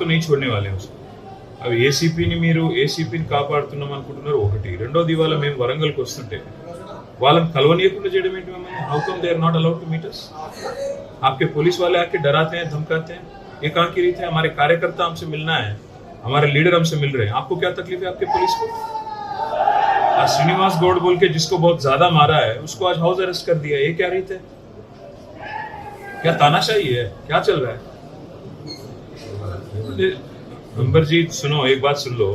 तो नहीं छोड़ने वाले हैं उसको అవి ఏసీపీని మీరు ఏసీపీని కాపాడుతున్నాం అనుకుంటున్నారు ఒకటి రెండోది ఇవాళ మేము వరంగల్కి వస్తుంటే వాళ్ళని కలవనీయకుండా చేయడం ఏంటి మమ్మల్ని how come they are not allowed to meet us आपके पुलिस वाले आके डराते हैं धमकाते हैं ये कहाँ की रीत है हमारे कार्यकर्ता हमसे मिलना है हमारे लीडर हमसे मिल रहे हैं आपको क्या तकलीफ है आपके पुलिस को आज श्रीनिवास गौड़ बोल के जिसको बहुत ज्यादा मारा है उसको आज हाउस अरेस्ट कर दिया ये क्या रीत है क्या तानाशाही है क्या चल रहा है మెంబర్ జీ సునో ఏక్ బాత్ సున్ లో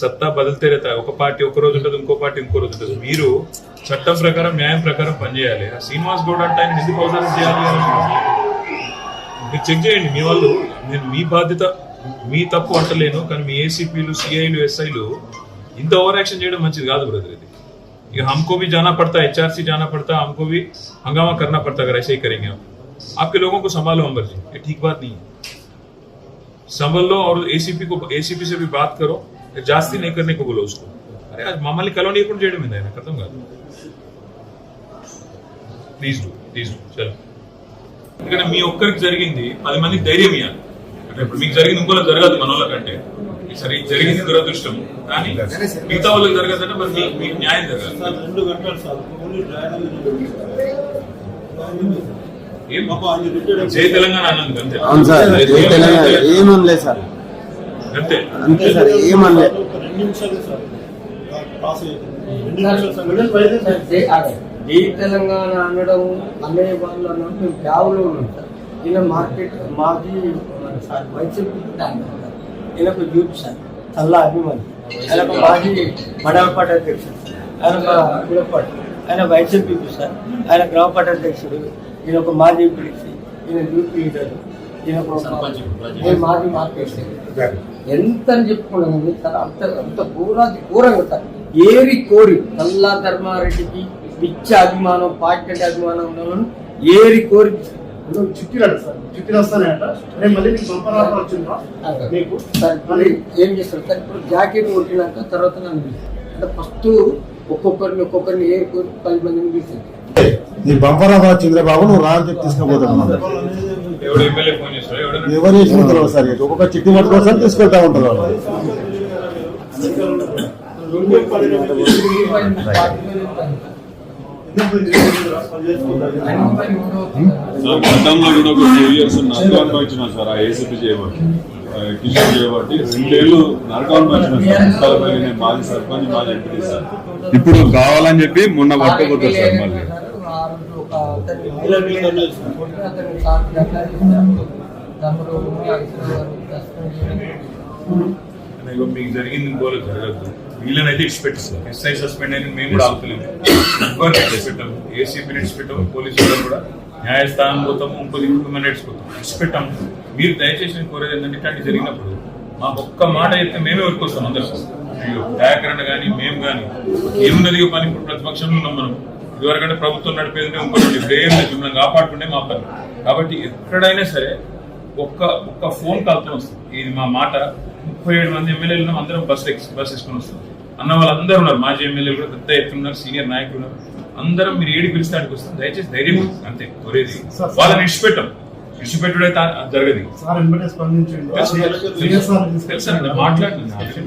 సత్తా బదిలితే रहता है ఒక పార్టీ ఒక రోజు ఉంటుంది ఇంకో పార్టీ ఇంకో రోజు ఉంటుంది మీరు చట్టం ప్రకారం న్యాయం ప్రకారం పనిచేయాలి ఆ శ్రీనివాస్ గౌడ్ అంటే ఆయన ఎందుకు అవసరం చేయాలి మీరు చెక్ చేయండి మీ వాళ్ళు నేను మీ బాధ్యత మీ తప్పు అంటలేను కానీ మీ ఏసీపీలు సిఐలు ఎస్ఐలు ఇంత ఓవర్ యాక్షన్ చేయడం మంచిది కాదు బ్రదర్ ఇది ఇక हमको भी जाना पड़ता है एचआरसी जाना पड़ता है हमको भी हंगामा करना पड़ता है अगर ऐसे ही करेंगे आप आपके लोगों को संभालो अंबर जी ये ठीक बात नहीं है संभल लो और एसीपी को एसीपी से भी बात करो जास्ती नहीं करने को बोलो उसको अरे आज మమ్మల్ని కలవనీయకుండా చేయడం ఏంది ఆయన అర్థం కాదు ప్లీజ్ డూ ప్లీజ్ డూ చలో ఎందుకంటే మీ ఒక్కరికి జరిగింది పది మందికి ధైర్యం ఇవ్వాలి అంటే ఇప్పుడు మీకు జరిగింది ఇంకోలో జరగదు మన వాళ్ళకంటే సరే ఇది జరిగింది దురదృష్టం కానీ మిగతా వాళ్ళకి జరగదంటే మరి మీ- మీకు న్యాయం జరగాలి జై తెలంగాణ అవును సార్ జై సార్. అంతే. అంతే సార్ జై అనడం అన్నయ్య వాళ్ళు అనడం మేము బ్యాగులో ఉన్నాం సార్. ఈయన మార్కెట్ మాది sir YCP youth sir. Challa అభిమాని. ఆయన ఒక మాజీ మండలపాటి అధ్యక్షుడు ఆయన ఒక గుడపాటి ఆయన వైసీపీ సార్. ఆయన గ్రామపాటి అధ్యక్షుడు. ఈయన ఒక మాజీ పిలిచి ఈయన యూత్ లీడర్ ఈయన ఒక మాజీ మార్కెట్ ఎంత అని చెప్పుకున్నాను సార్ అంత అంత ఘోరాది ఘోరంగా సార్ ఏరి కోరి నల్లా ధర్మారెడ్డికి పిచ్చ అభిమానం పార్టీ అంటే అభిమానం ఉన్న ఏరి కోరి చిట్టిరాడు సార్ చిట్టిలు వస్తానంట రేపు మళ్ళీ నీకు పంపరాలు వచ్చిందా? మీకు? ఏం చేస్తారు? సార్ ఇప్పుడు జాకెట్ కొట్టినాక తర్వాత నన్ను. అంటే ఫస్ట్ ఒక్కొక్కరిని ఒక్కొక్కరిని ఏరి కోరి పది మందిని పిలిచింది నీ బంపరాబాద్ చంద్రబాబు నువ్వు రా అని చెప్పి తీసుకుపోతాను ఎవడు ఎమ్మెల్యే ఫోన్ చేస్తాడు? ఎవడన్నా ఎవరు చేసుకుంటారు సార్ ఒక్కొక్క చిట్టి పట్టుకోసారి తీసుకెళ్తా ఉంటారు గతంలో కూడా ఒక టూ ఇయర్స్ నరకం అనుభవించిన సార్ ఆ ఏసీపీ చేయబట్టి కిషోర్ చేయబట్టి రెండేళ్ళు నరకం అనుభవించిన సార్ మాజీ సర్పంచ్ మాజీ ఎంపీ సార్. ఇప్పుడు కావాలని చెప్పి మొన్న పట్టుకోపోతారు సార్ మళ్ళీ. ఆ రోజు ఒక అతన్ని సార్ తమ్ముడు మీకు జరిగింది ఇంకోలో జరగద్దు. వీళ్ళనైతే ఇచ్చిపెట్టిస్తాం ఎస్ఐ సస్పెండ్ అయిన మేము కూడా ఆపుతలేము ఎవరిని ఇచ్చిపెట్టాము ఏసీపీని ఇచ్చిపెట్టాము. పోలీసు వాళ్ళు కూడా న్యాయస్థానం పోతాము ఇంకో హ్యూమన్ రైట్స్ పోతాం ఇచ్చిపెట్టాము. మీరు దయచేసి కోరేది ఏంటంటే ఇట్లాంటి జరిగినప్పుడు మాకు ఒక్క మాట చెప్తే మేమే ఊరుకొస్తాం అందరూ. అయ్యో దయాకరణ కానీ మేము కానీ ఏమున్నది పని. ఇప్పుడు ప్రతిపక్షంలో ఉన్నాం మనం. ఇదివరకంటే ప్రభుత్వం నడిపేది ఇంకోటి లేదు మిమ్మల్ని కాపాడుకుంటే మా పని. కాబట్టి ఎక్కడైనా సరే ఒక్క ఒక్క ఫోన్ కాల్తో వస్తుంది. ఇది మా మాట. ముప్పై ఏడు మంది ఎమ్మెల్యేలు ఉన్నాం అందరం బస్ బస్ వేసుకుని వస్తాం. అన్న వాళ్ళందరూ ఉన్నారు. మాజీ ఎమ్మెల్యేలు కూడా పెద్ద ఎత్తున ఉన్నారు. సీనియర్ నాయకులు ఉన్నారు. అందరం మీరు ఏడి పిలిస్తే అడిగి వస్తాం. దయచేసి ధైర్యం అంతే కోరేది. వాళ్ళని ఇడిచిపెట్టాం ఇడిచిపెట్టుడైతే జరగదు తెలుసండి. మాట్లాడినా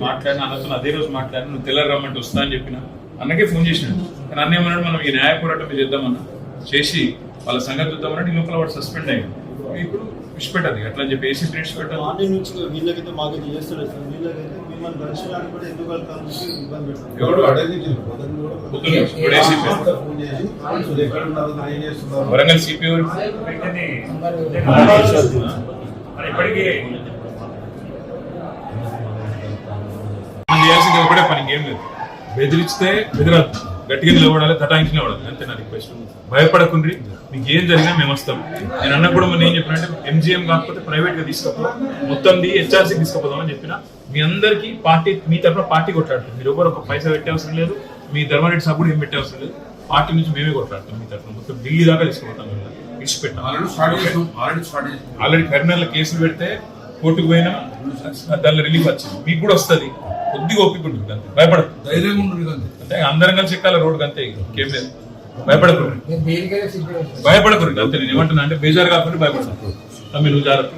మాట్లాడిన అన్నతో అదే రోజు మాట్లాడిన నువ్వు తెల్ల రమ్మంటే వస్తా అని చెప్పిన అన్నకే ఫోన్ చేసినాడు. కానీ అన్న ఏమన్నాడు మనం ఈ న్యాయ పోరాటం చేద్దామన్నా చేసి వాళ్ళ సంగతి చూద్దామన్నట్టు ఈ లోపల వాడు సస్పెండ్ అయ్యింది ఇప్పుడు విడిచిపెట్టదు అట్లా అని చెప్పి ఏసీ విడిచిపెట్టాలి. ఆన్లైన్ నుంచి వీళ్ళకైతే మాకైతే చేస్తారు సార్. వీళ్ళకైతే మిమ్మల్ని దర్శనానికి కూడా ఎందుకు వెళ్తాను ఇబ్బంది పొద్దున్న ఇప్పుడు ACP. వరంగల్ సిపి ఇప్పటికీ చేయాల్సింది ఒకటే పని ఇంకేం లేదు. బెదిరిస్తే బెదిరద్దు. గట్టిగా నిలబడాలి తటాయించి నిలబడాలి. అంతే నా రిక్వెస్ట్ భయపడకుండ్రి మీకు ఏం జరిగినా మేము వస్తాం. నేను అన్న కూడా మనం ఏం చెప్పినంటే ఎంజిఎం కాకపోతే ప్రైవేట్గా తీసుకపో మొత్తం హెచ్ఆర్సీ తీసుకుపోదాం అని చెప్పిన మీ అందరికి పార్టీ మీ తరఫున పార్టీ కొట్లాడుతుంది మీరు ఎవరు ఒక పైసా పెట్టే అవసరం లేదు మీ ధర్మారెడ్డి సభ కూడా ఏం పెట్టే అవసరం లేదు. పార్టీ నుంచి మేమే కొట్లాడతాం మీ తరఫున మొత్తం ఢిల్లీ దాకా తీసుకుపోతాం ఇచ్చిపెట్టాం. ఆల్రెడీ కరీంనగర్లో కేసులు పెడితే కోర్టుకు పోయినా దానిలో రిలీఫ్ వచ్చింది. మీకు కూడా వస్తుంది. కొద్దిగా ఓపిక ఉంటుంది అంతే. భయపడదు ధైర్యంగా అంతే. అందరం కలిసి ఎక్కాలి రోడ్డు అంతే ఇంకేం. లేదు. భయపడకూడదు భయపడకూడదు అంతే. నేను ఏమంటున్నా అంటే బేజారు కాకుండా భయపడతాను తమ్మి నువ్వు జాగ్రత్త.